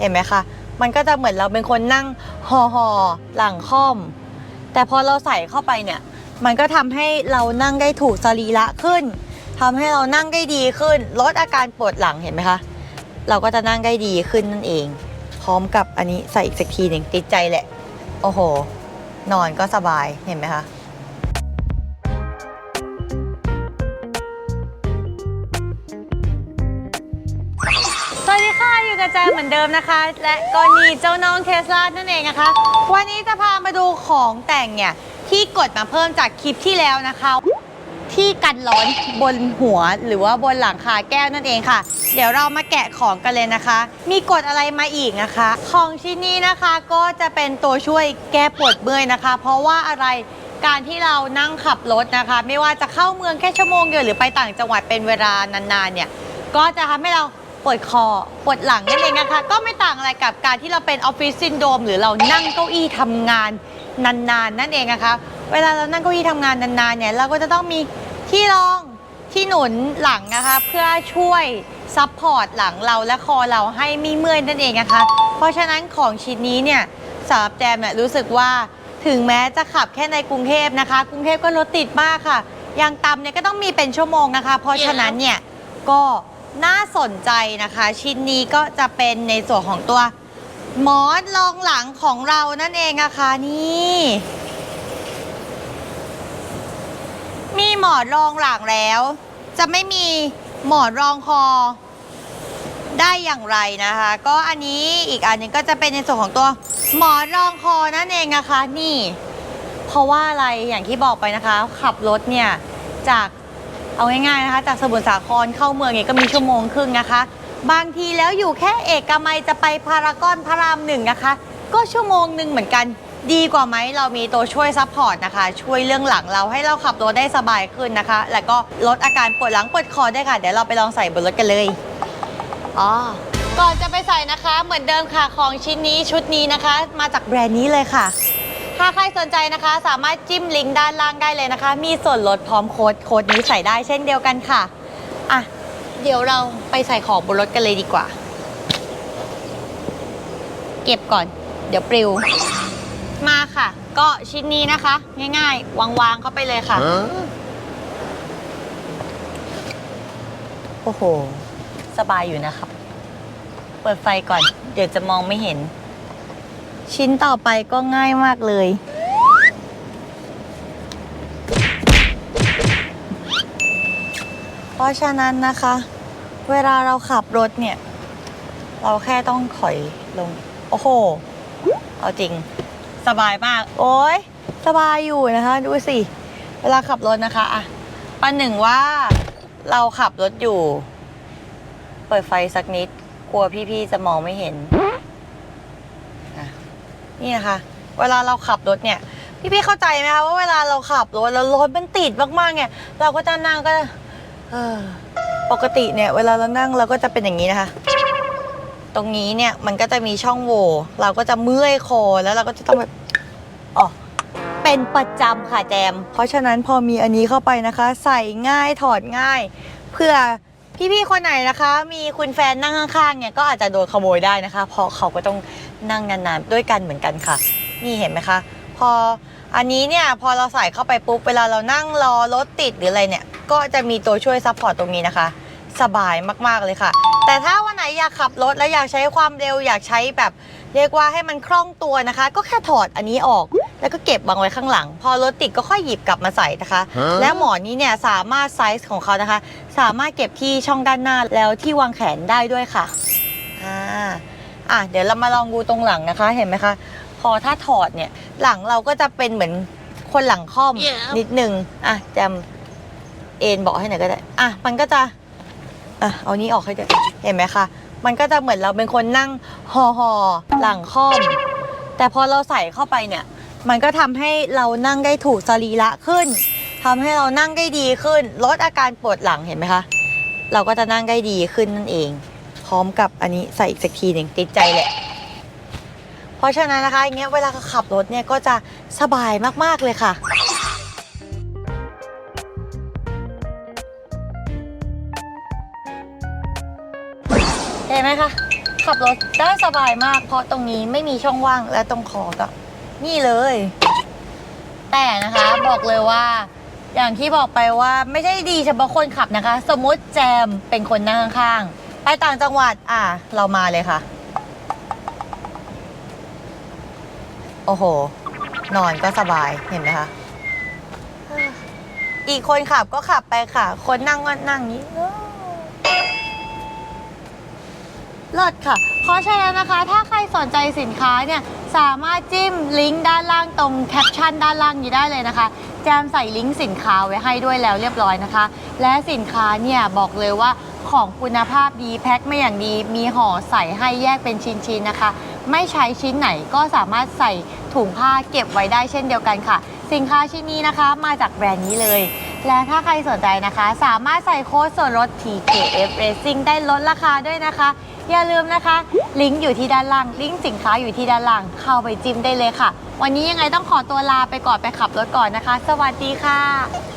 เห็นไหมคะ มันก็จะเหมือนเราเป็นคนนั่งห่อหอหลังค่อม แต่พอเราใส่เข้าไปเนี่ย มันก็ทำให้เรานั่งได้ถูกสรีระขึ้นทำให้เรานั่งได้ดีขึ้น ลดอาการปวดหลังเห็นไหมคะ เราก็จะนั่งได้ดีขึ้นนั่นเอง พร้อมกับอันนี้ใส่อีกสักทีหนึ่งติดใจแหละ โอ้โห นอนก็สบายเห็นไหมคะ ดีค่ะแจเหมือนเดิมนะคะ และก็นี่เจ้าน้องเทสลานั่นเองนะคะ วันนี้จะพามาดูของแต่งเนี่ยที่กดมาเพิ่มจากคลิปที่แล้วนะคะ ที่กันร้อนบนหัวหรือว่าบนหลังคาแก้วนั่นเองค่ะ เดี๋ยวเรามาแกะของกันเลยนะคะ มีกดอะไรมาอีกนะคะ ของชิ้นนี้นะคะก็จะเป็นตัวช่วยแก้ปวดเมื่อยนะคะ เพราะว่าอะไรการที่เรานั่งขับรถนะคะ ไม่ว่าจะเข้าเมืองแค่ชั่วโมงเดียวหรือไปต่างจังหวัดเป็นเวลานานๆเนี่ยก็จะทำให้เรา ปวดคอปวดหลังนั่นเองนะคะ ก็ไม่ต่างอะไรกับการที่เราเป็นออฟฟิศซินโดรมหรือเรานั่งเก้าอี้ทำงานนานๆนั่นเองนะคะ เวลาเรานั่งเก้าอี้ทำงานนานๆเนี่ยเราก็จะต้องมีที่รองที่หนุนหลังนะคะเพื่อช่วยซัพพอร์ตหลังเราและคอเราให้ไม่เมื่อยนั่นเองนะคะ เพราะฉะนั้นของชิ้นนี้เนี่ยสำหรับแจมเนี่ยรู้สึกว่าถึงแม้จะขับแค่ในกรุงเทพนะคะ กรุงเทพก็รถติดมากค่ะ อย่างต่ำเนี่ยก็ต้องมีเป็นชั่วโมงนะคะ เพราะฉะนั้นเนี่ยก็ น่าสนใจนะคะ ชิ้นนี้ก็จะเป็นในส่วนของตัวหมอนรองหลังของเรานั่นเองนะคะนี่ มีหมอนรองหลังแล้ว จะไม่มีหมอนรองคอ ได้อย่างไรนะคะ ก็อันนี้อีกอันหนึงก็จะเป็นในส่วนของตัวหมอนรองคอนั่นเองนะคะ นี่ เพราะว่าอะไรอย่างที่บอกไปนะคะ ขับรถเนี่ยจาก เอาง่ายๆนะคะ จากสมุทรสาครเข้าเมืองเนี่ยก็มีชั่วโมงครึ่งนะคะ บางทีแล้วอยู่แค่เอกมัยจะไปพารากอนพระรามหนึ่งนะคะ ก็ชั่วโมงหนึ่งเหมือนกัน ดีกว่าไหมเรามีตัวช่วยซัพพอร์ตนะคะ ช่วยเรื่องหลังเราให้เราขับรถได้สบายขึ้นนะคะ แล้วก็ลดอาการปวดหลังปวดคอได้ค่ะ เดี๋ยวเราไปลองใส่บนรถกันเลยอ๋อก่อนจะไปใส่นะคะ เหมือนเดิมค่ะของชิ้นนี้ชุดนี้นะคะ มาจากแบรนด์นี้เลยค่ะ ถ้าใครสนใจนะคะ สามารถจิ้มลิงก์ด้านล่างได้เลยนะคะ มีส่วนลดพร้อมโค้ดโค้ดนี้ใส่ได้เช่นเดียวกันค่ะอะ เดี๋ยวเราไปใส่ของบนรถกันเลยดีกว่า เก็บก่อน เดี๋ยวปลิว มาค่ะ ก็ชิ้นนี้นะคะ ง่ายๆ วางๆเข้าไปเลยค่ะ โอ้โห สบายอยู่นะครับ เปิดไฟก่อน เดี๋ยวจะมองไม่เห็น ชิ้นต่อไปก็ง่ายมากเลย เพราะฉะนั้นนะคะ เวลาเราขับรถเนี่ย เราแค่ต้องถอยลง โอ้โห เอาจริง สบายมาก โอ้ยสบายอยู่นะคะ ดูสิ เวลาขับรถนะคะอะประหนึ่งว่าเราขับรถอยู่ เปิดไฟสักนิด กลัวพี่ๆจะมองไม่เห็น นี่นะคะ เวลาเราขับรถเนี่ย พี่ๆเข้าใจไหมคะว่าเวลาเราขับรถแล้วรถมันติดมากๆเนี่ยเราก็จะนั่งก็เออปกติเนี่ย เวลาเรานั่งเราก็จะเป็นอย่างนี้นะคะ ตรงนี้เนี่ยมันก็จะมีช่องโหว่เราก็จะเมื่อยคอแล้วเราก็จะต้องแบบอ๋อเป็นประจำค่ะแจม เพราะฉะนั้นพอมีอันนี้เข้าไปนะคะ ใส่ง่ายถอดง่าย เพื่อพี่ๆคนไหนนะคะ มีคุณแฟนนั่งข้างๆเนี่ยก็อาจจะโดนขโมยได้นะคะ เพราะเขาก็ต้อง นั่งนานๆด้วยกันเหมือนกันค่ะ นี่เห็นไหมคะ พออันนี้เนี่ยพอเราใส่เข้าไปปุ๊บเวลาเรานั่งรอรถติดหรืออะไรเนี่ย ก็จะมีตัวช่วยซัพพอร์ตตรงนี้นะคะ สบายมากๆเลยค่ะ แต่ถ้าวันไหนอยากขับรถแล้วอยากใช้ความเร็วอยากใช้แบบ เรียกว่าให้มันคล่องตัวนะคะ ก็แค่ถอดอันนี้ออก แล้วก็เก็บวางไว้ข้างหลัง พอรถติดก็ค่อยหยิบกลับมาใส่นะคะ และหมอนนี้เนี่ยสามารถไซส์ของเขานะคะ สามารถเก็บที่ช่องด้านหน้าแล้วที่วางแขนได้ด้วยค่ะอ่า อะเดี๋ยวเรามาลองดูตรงหลังนะคะ เห็นไหมคะ พอถ้าถอดเนี่ย หลังเราก็จะเป็นเหมือนคนหลังค่อม Yeah. นิดนึงอะจำเอ็นเบอกให้หน่อยก็ได้อะมันก็จะอะเอานี้ออกให้ด้วยเห็นไหมคะ มันก็จะเหมือนเราเป็นคนนั่งห่อห่อหลังค่อม แต่พอเราใส่เข้าไปเนี่ย มันก็ทำให้เรานั่งได้ถูกสรีระขึ้นทำให้เรานั่งได้ดีขึ้น ลดอาการปวดหลังเห็นไหมคะ เราก็จะนั่งได้ดีขึ้นนั่นเอง พร้อมกับอันนี้ใส่อีกสักทีหนึ่งติดใจแหละ เพราะฉะนั้นนะคะอย่างเงี้ยเวลาขับรถเนี่ยก็จะสบายมากๆเลยค่ะเห็นไหมคะขับรถได้สบายมาก เพราะตรงนี้ไม่มีช่องว่างและตรงคอก็นี่เลย แต่นะคะบอกเลยว่า อย่างที่บอกไปว่าไม่ใช่ดีเฉพาะคนขับนะคะ สมมติแจมเป็นคนนั่งข้างๆ ต่างจังหวัด อะ เรามาเลยค่ะ โอ้โห นอนก็สบายเห็นไหมคะ อีกคนขับก็ขับไปค่ะ คนนั่งก็นั่งนี้เลิศค่ะ เพราะฉะนั้นนะคะ ถ้าใครสนใจสินค้าเนี่ย สามารถจิ้มลิงก์ด้านล่างตรงแคปชั่นด้านล่างนี้ได้เลยนะคะ แจมใส่ลิงก์สินค้าไว้ให้ด้วยแล้วเรียบร้อยนะคะ และสินค้าเนี่ยบอกเลยว่า ของคุณภาพดีแพ็คม่อย่างดี มีห่อใส่ให้แยกเป็นชิ้นๆนะคะ ไม่ใช้ชิ้นไหนก็สามารถใส่ถุงผ้าเก็บไว้ได้เช่นเดียวกันค่ะ สินค้าชิ้นนี้นะคะมาจากแบรนด์นี้เลย และถ้าใครสนใจนะคะ สามารถใส่โค้ดส่วนลด TKF Racing ได้ลดราคาด้วยนะคะ อย่าลืมนะคะ ลิงก์อยู่ที่ด้านล่าง ลิงก์สินค้าอยู่ที่ด้านล่าง เข้าไปจิ้มได้เลยค่ะ วันนี้ยังไงต้องขอตัวลาไปก่อนไปขับรถก่อนนะคะ สวัสดีค่ะ